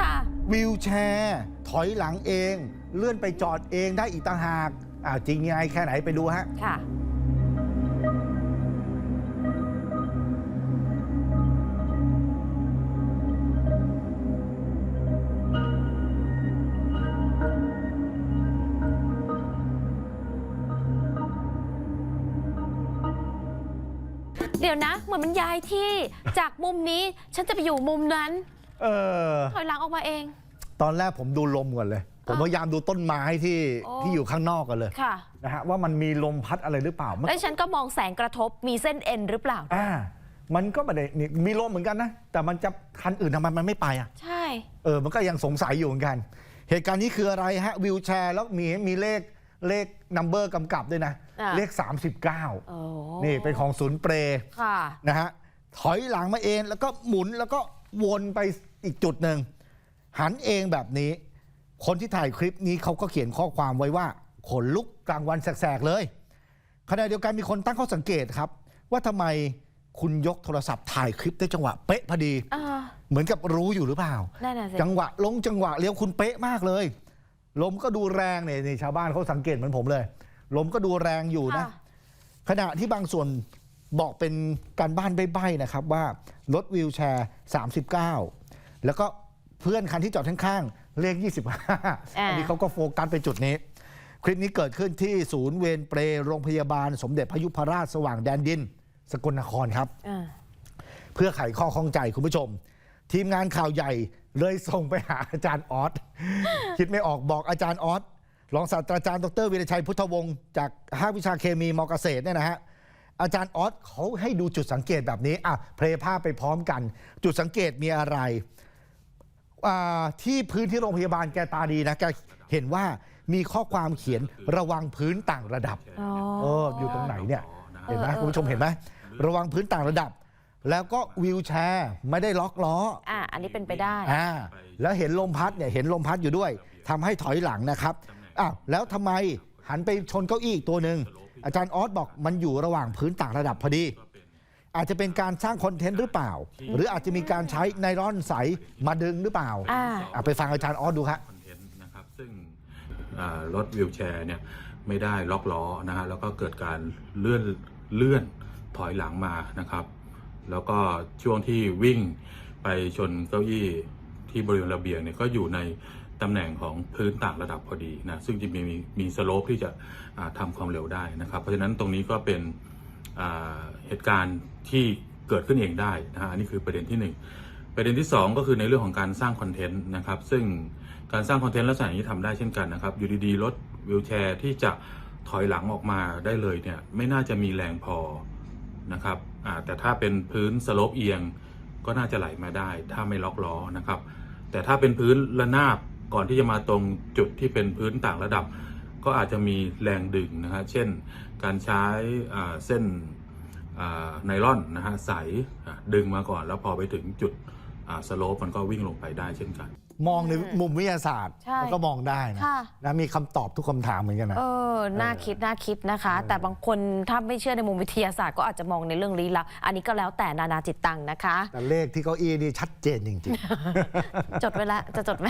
ค่ะ วิวแชร์ ถอยหลังเอง เลื่อนไปจอดเองได้อีกต่างหากอ่าจริงยังไงแค่ไหนไปดูฮะ ค่ะ เดี๋ยวนะ เหมือนมันย้ายที่ จากมุมนี้ฉันจะไปอยู่มุมนั้น เออ ถอยหลังออกมาเอง ตอนแรกผมดูลมก่อนเลย ผมพยายามดูต้นไม้ที่โอ้ ที่อยู่ข้างนอกกันเลยค่ะ นะฮะว่ามันมีลมพัดอะไรหรือเปล่ามันแล้วฉันก็มองแสงกระทบมีเส้นเอ็นหรือเปล่า อ่า มันก็ไม่ได้นี่มีลมเหมือนกันนะ แต่มันจะคันอื่นทำไมมันไม่ไปอะ ใช่ เออ มันก็ยังสงสัยอยู่เหมือนกัน เหตุการณ์นี้คืออะไรฮะวิวแชร์แล้วมีมีเลขเลขนัมเบอร์กำกับด้วยนะ อะ เลข39โอ้นี่เป็นของศูนย์เปรย์ค่ะ นะฮะถอยหลังมาเองแล้วก็หมุนแล้วก็วนไป อีกจุดหนึ่งหันเองแบบนี้ คนที่ถ่ายคลิปนี้เขาก็เขียนข้อความไว้ว่าขนลุกกลางวันแสกๆเลยขณะเดียวกันมีคนตั้งข้อสังเกตครับ ว่าทำไมคุณยกโทรศัพท์ถ่ายคลิปได้จังหวะเป๊ะพอดีอ่าเหมือนกับรู้อยู่หรือเปล่านั่นน่ะสิจังหวะลงจังหวะเลี้ยวคุณเป๊ะมากเลย ลมก็ดูแรงเนี่ยนี่ชาวบ้านเขาสังเกตเหมือนผมเลย ลมก็ดูแรงอยู่นะค่ะขณะที่บางส่วนบอกเป็นการบ้านใบ้ๆนะครับว่า รถวีลแชร์ 39 แล้วก็เพื่อนคันที่จอดข้างๆเลข 25 อันนี้เขาก็โฟกัสไปจุดนี้ คลิปนี้เกิดขึ้นที่ศูนย์เวรเปรย์โรงพยาบาลสมเด็จพระยุพราชสว่างแดนดิน สกลนครครับอ่าเพื่อไขข้อข้องใจคุณผู้ชม ทีมงานข่าวใหญ่เลยส่งไปหาอาจารย์ออสคิดไม่ออกบอกอาจารย์ออสรองศาสตราจารย์ดรวีรชัยพุทธวงศ์จากภาควิชาเคมีมเกษตรเนี่ยนะฮะอาจารย์ออสเขาให้ดูจุดสังเกตแบบนี้อะเพลย์ภาพไปพร้อมกัน จุดสังเกตมีอะไรอ่า ที่พื้นที่โรงพยาบาลแกตาดีนะแกเห็นว่ามีข้อความเขียนระวังพื้นต่างระดับอ๋อเอออยู่ตรงไหนเนี่ยเห็นไหมเออเออคุณผู้ชมเห็นไหมระวังพื้นต่างระดับ แล้วก็วิวแชร์ไม่ได้ล็อกล้ออ่าอันนี้เป็นไปได้อ่าแล้วเห็นลมพัดเนี่ยเห็นลมพัดอยู่ด้วยทำให้ถอยหลังนะครับอ้าวแล้วทำไมหันไปชนเก้าอี้อีกตัวหนึ่งอาจารย์ออสบอกมันอยู่ระหว่างพื้นต่างระดับพอดี อาจจะเป็นการสร้างคอนเทนต์หรือเปล่า หรืออาจจะมีการใช้ไนลอนใสมาดึงหรือเปล่าอ่า อะไปฟังอาจารย์ออสดูครับคอนเทนต์นะครับซึ่งอ่ารถวิวแชร์เนี่ยไม่ได้ล็อกล้อนะฮะแล้วก็เกิดการเลื่อนเลื่อนถอยหลังมานะครับ แล้วก็ช่วงที่วิ่งไปชนเก้าอี้ที่บริเวณระเบียงเนี่ยก็อยู่ในตำแหน่งของพื้นต่างระดับพอดีนะซึ่งจะมีมีมีสโลปที่จะอ่าทำความเร็วได้นะครับ เพราะฉะนั้นตรงนี้ก็เป็นอ่า เหตุการณ์ที่เกิดขึ้นเองได้นะฮะอันนี้คือประเด็นที่หนึ่งประเด็นที่ 2 ก็คือในเรื่องของการสร้างคอนเทนต์นะครับ ซึ่งการสร้างคอนเทนต์ลักษณะนี้ทำได้เช่นกันนะครับอยู่ดีๆรถวิวแชร์ที่จะถอยหลังออกมาได้เลยเนี่ยไม่น่าจะมีแรงพอนะครับแต่ถ้าเป็นพื้นสโลปเอียงก็น่าจะไหลมาได้ ถ้าไม่ล็อกล้อนะครับ แต่ถ้าเป็นพื้นระนาบก่อนที่จะมาตรงจุดที่เป็นพื้นต่างระดับ ก็อาจจะมีแรงดึงนะฮะ เช่นการใช้อ่าเส้นอ่าไนลอนนะฮะใสอะดึงมาก่อน แล้วพอไปถึงจุดสโลปมันก็วิ่งลงไปได้เช่นกัน มองในมุมวิทยาศาสตร์ใช่มันก็มองได้นะค่ะนะมีคำตอบทุกคำถามเหมือนกันนะเออน่าคิดน่าคิดนะคะ แต่บางคนถ้าไม่เชื่อในมุมวิทยาศาสตร์ก็อาจจะมองในเรื่องลี้ลับอันนี้ก็แล้วแต่นานาจิตตังนะคะ แต่เลขที่เก้าอี้นี่ชัดเจนจริงๆ จดไว้ละจะจดไหม